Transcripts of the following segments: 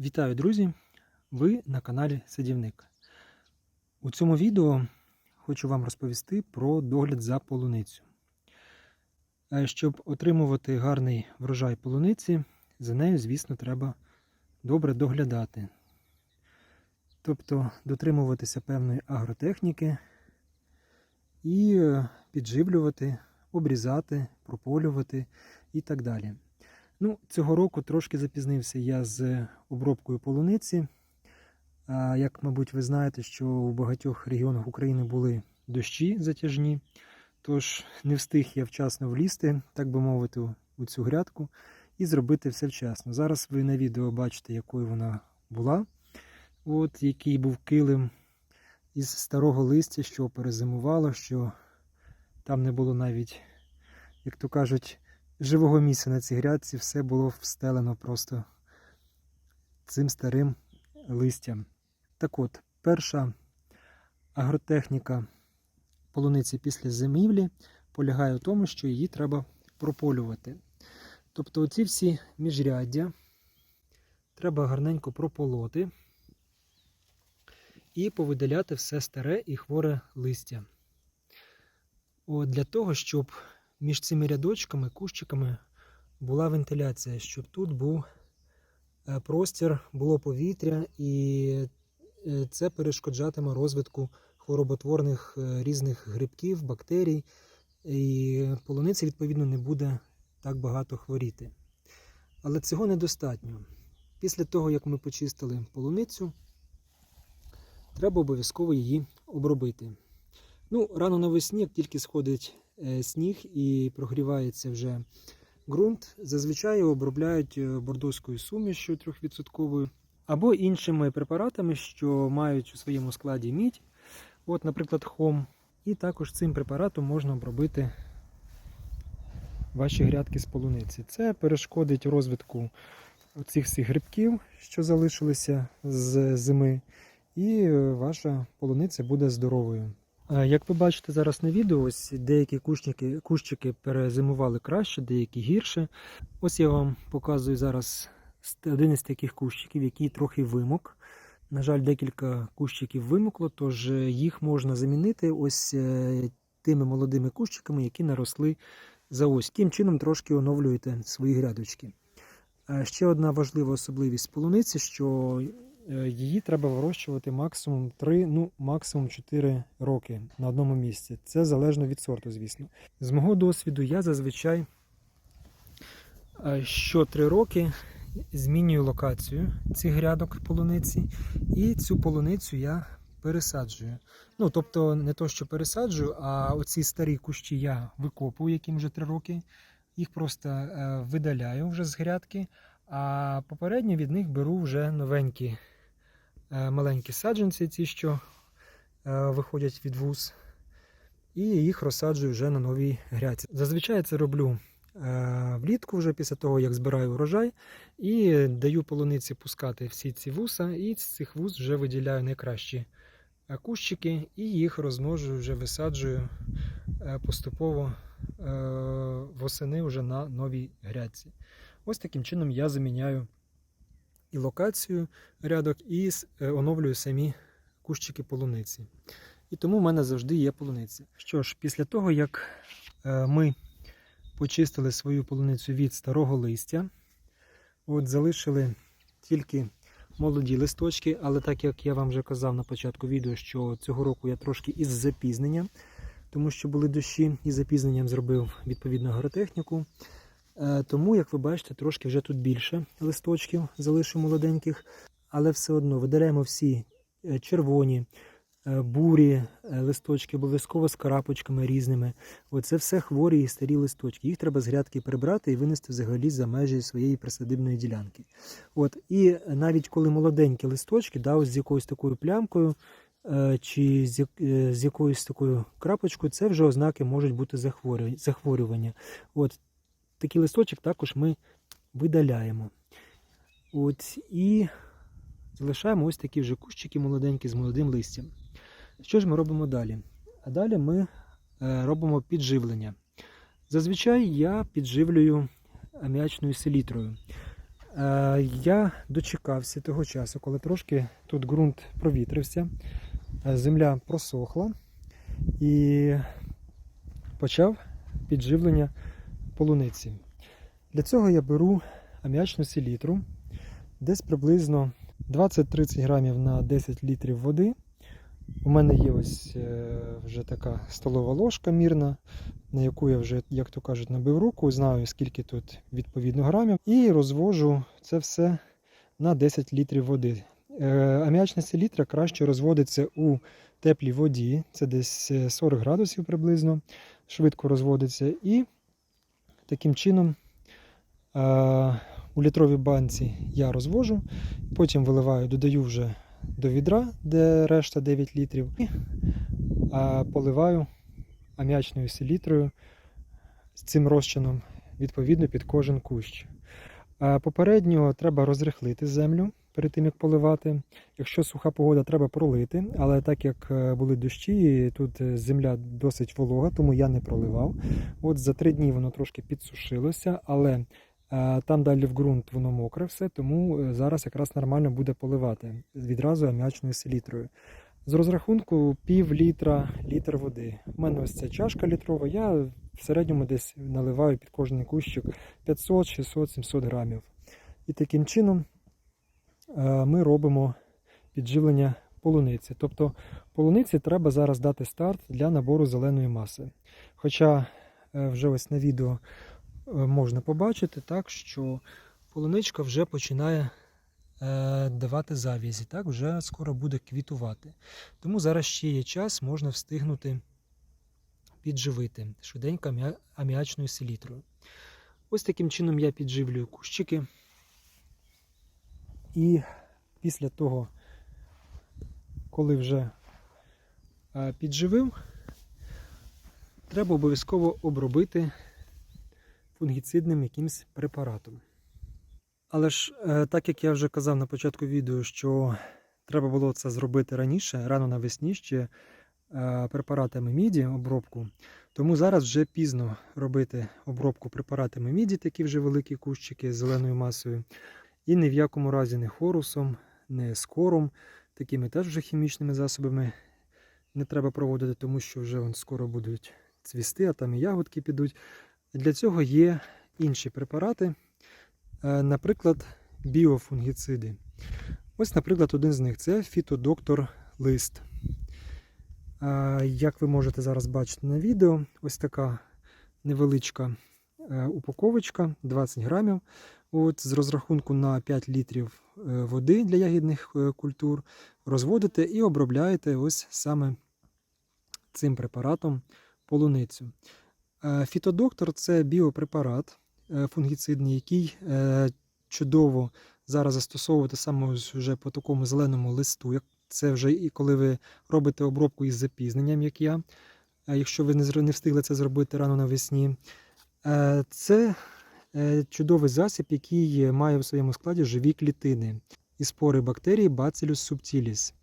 Вітаю, друзі! Ви на каналі Садівник. У цьому відео хочу вам розповісти про догляд за полуницю. Щоб отримувати гарний врожай полуниці, за нею, звісно, треба добре доглядати. Тобто дотримуватися певної агротехніки і е, підживлювати, обрізати, прополювати і так далі. Ну, Цього року трошки запізнився я з обробкою полуниці. Як, мабуть, ви знаєте, що у багатьох регіонах України були дощі затяжні, тож не встиг я вчасно влізти, так би мовити, у цю грядку і зробити все вчасно. Зараз ви на відео бачите, якою вона була, От, який був килим із старого листя, що перезимувало, що там не було навіть, як то кажуть, живого місця на цій грядці, все було встелено просто цим старим листям. Так от, перша агротехніка полуниці після зимівлі полягає в тому, що її треба прополювати. Тобто оці всі міжряддя треба гарненько прополоти і повидаляти все старе і хворе листя. От Для того, щоб між цими рядочками, кущиками була вентиляція, щоб тут був простір, було повітря, і це перешкоджатиме розвитку хвороботворних різних грибків, бактерій, і полуниця, відповідно, не буде так багато хворіти. Але цього недостатньо. Після того, як ми почистили полуницю, треба обов'язково її обробити. Ну, Рано навесні, як тільки сходить сніг і прогрівається вже ґрунт, зазвичай обробляють бордоською сумішю 3% або іншими препаратами, що мають у своєму складі мідь, от, наприклад, хом. І також цим препаратом можна обробити ваші грядки з полуниці. Це перешкодить розвитку цих всіх грибків, що залишилися з зими, і ваша полуниця буде здоровою. Як ви бачите зараз на відео, ось деякі кущики, кущики перезимували краще, деякі гірше. Ось я вам показую зараз один із таких кущиків, який трохи вимок. На жаль, декілька кущиків вимокло, тож їх можна замінити ось тими молодими кущиками, які наросли за ось. Тим чином трошки оновлюєте свої грядочки. Ще одна важлива особливість полуниці, що її треба вирощувати максимум 3, ну максимум 4 роки на одному місці. Це залежно від сорту, звісно. З мого досвіду я зазвичай що 3 роки змінюю локацію цих грядок полуниці, і цю полуницю я пересаджую. Ну, тобто, не то, що пересаджую, а оці старі кущі я викопую, яким вже 3 роки. Їх просто видаляю вже з грядки, а попередньо від них беру вже новенькі. Маленькі саджанці, ті, що виходять від вуз, і їх розсаджую вже на новій грядці. Зазвичай це роблю влітку, вже після того, як збираю урожай, і даю полуниці пускати всі ці вуса, і з цих вуз вже виділяю найкращі кущики, і їх розмножую, вже висаджую поступово восени вже на новій грядці. Ось таким чином я заміняю і локацію рядок, і оновлюю самі кущики полуниці. І тому в мене завжди є полуниця. Що ж, після того, як ми почистили свою полуницю від старого листя, от залишили тільки молоді листочки, але так як я вам вже казав на початку відео, що цього року я трошки із запізненням, тому що були дощі, і запізненням зробив відповідну агротехніку. Тому, як ви бачите, трошки вже тут більше листочків залишу молоденьких, але все одно видаляємо всі червоні, бурі листочки, обов'язково з карапочками різними. Оце все хворі і старі листочки. Їх треба з грядки прибрати і винести взагалі за межі своєї присадибної ділянки. От, І навіть коли молоденькі листочки, да, ось з якоюсь такою плямкою чи з якоюсь такою крапочкою, це вже ознаки можуть бути захворювання. От, такий листочок також ми видаляємо. От, І залишаємо ось такі вже кущики молоденькі з молодим листям. Що ж ми робимо далі? А далі ми робимо підживлення. Зазвичай я підживлюю аміачною селітрою. Е, Я дочекався того часу, коли трошки тут ґрунт провітрився, е, земля просохла і почав підживлення полуниці. Для цього я беру аміачну селітру, десь приблизно 20-30 грамів на 10 літрів води. У мене є ось е, вже така столова ложка мірна, на яку я вже, як то кажуть, набив руку, знаю, скільки тут відповідно грамів, і розвожу це все на 10 літрів води. Е, Аміачна селітра краще розводиться у теплій воді, це десь е, 40 градусів приблизно, швидко розводиться. І таким чином е, у літровій банці я розвожу, потім виливаю, додаю вже до відра, де решта 9 літрів, і поливаю аміачною селітрою з цим розчином відповідно під кожен кущ. А, Попередньо треба розрихлити землю перед тим, як поливати. Якщо суха погода, треба пролити, але так як е, були дощі, тут е, земля досить волога, тому я не проливав. От за три дні воно трошки підсушилося, але е, там далі в ґрунт воно мокре все, тому зараз якраз нормально буде поливати відразу аміачною селітрою. З розрахунку пів літра літр води. У мене ось ця чашка літрова, я в середньому десь наливаю під кожен кущик 500, 600, 700 грамів. І таким чином ми робимо підживлення полуниці. Тобто полуниці треба зараз дати старт для набору зеленої маси. Хоча е, вже ось на відео е, можна побачити, так, що полуничка вже починає е, давати завязі, так, вже скоро буде квітувати. Тому зараз ще є час, можна встигнути підживити швиденько аміачною селітрою. Ось таким чином я підживлюю кущики. І після того, коли вже підживив, треба обов'язково обробити фунгіцидним якимсь препаратом. Але ж, е, так як я вже казав на початку відео, що треба було це зробити раніше, рано навесні ще е, препаратами міді обробку, тому зараз вже пізно робити обробку препаратами міді, такі вже великі кущики з зеленою масою. І ні в якому разі не хорусом, не скором, такими теж вже хімічними засобами не треба проводити, тому що вже вон скоро будуть цвісти, а там і ягодки підуть. Для цього є інші препарати, е, наприклад, біофунгіциди. Ось, наприклад, один з них це фітодоктор лист. Е, Як ви можете зараз бачити на відео, ось така невеличка е, упаковочка 20 грамів. От, з розрахунку на 5 літрів е, води для ягідних е, культур розводите і обробляєте ось саме цим препаратом полуницю. Е, Фітодоктор це біопрепарат фунгіцидний, який чудово зараз застосовувати саме вже по такому зеленому листу. Це вже і коли ви робите обробку із запізненням, як я, якщо ви не встигли це зробити рано навесні. Це чудовий засіб, який має в своєму складі живі клітини і спори бактерій Bacillus subtilis,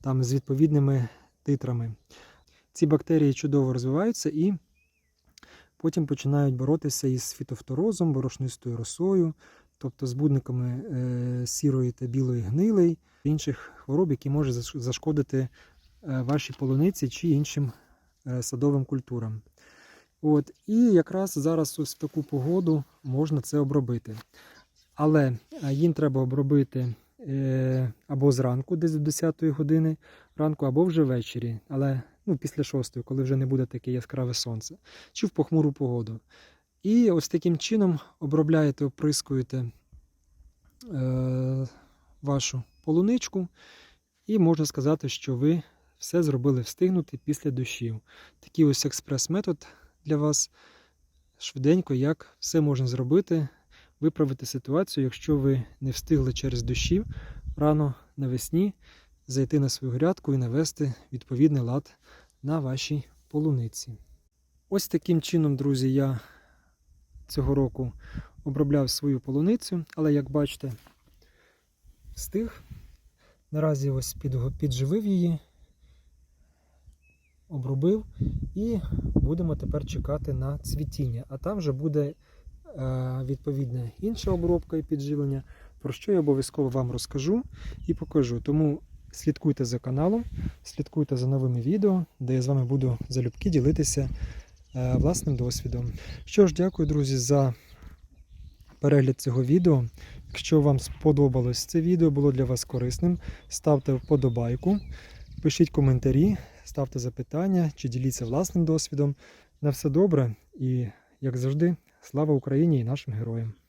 там з відповідними титрами. Ці бактерії чудово розвиваються і потім починають боротися із фітофторозом, борошнистою росою, тобто збудниками е, сірої та білої гнилей, інших хвороб, які можуть зашкодити е, вашій полуниці чи іншим е, садовим культурам. От, і якраз зараз ось в таку погоду можна це обробити. Але е, їм треба обробити е, або зранку, десь до 10 години ранку, або вже ввечері, але ну, після 6, коли вже не буде таке яскраве сонце, чи в похмуру погоду. І ось таким чином обробляєте, оприскуєте е, вашу полуничку, і можна сказати, що ви все зробили встигнути після дощів. Такий ось експрес-метод для вас швиденько, як все можна зробити, виправити ситуацію, якщо ви не встигли через дощів рано навесні зайти на свою грядку і навести відповідний лад на вашій полуниці. Ось таким чином, друзі, я цього року обробляв свою полуницю, але як бачите, встиг. Наразі ось підживив її, обробив і будемо тепер чекати на цвітіння. А там вже буде відповідна інша обробка і підживлення, про що я обов'язково вам розкажу і покажу. Тому слідкуйте за каналом, слідкуйте за новими відео, де я з вами буду залюбки ділитися е, власним досвідом. Що ж, дякую, друзі, за перегляд цього відео. Якщо вам сподобалось це відео, було для вас корисним, ставте вподобайку, пишіть коментарі, ставте запитання чи діліться власним досвідом. На все добре і, як завжди, слава Україні і нашим героям!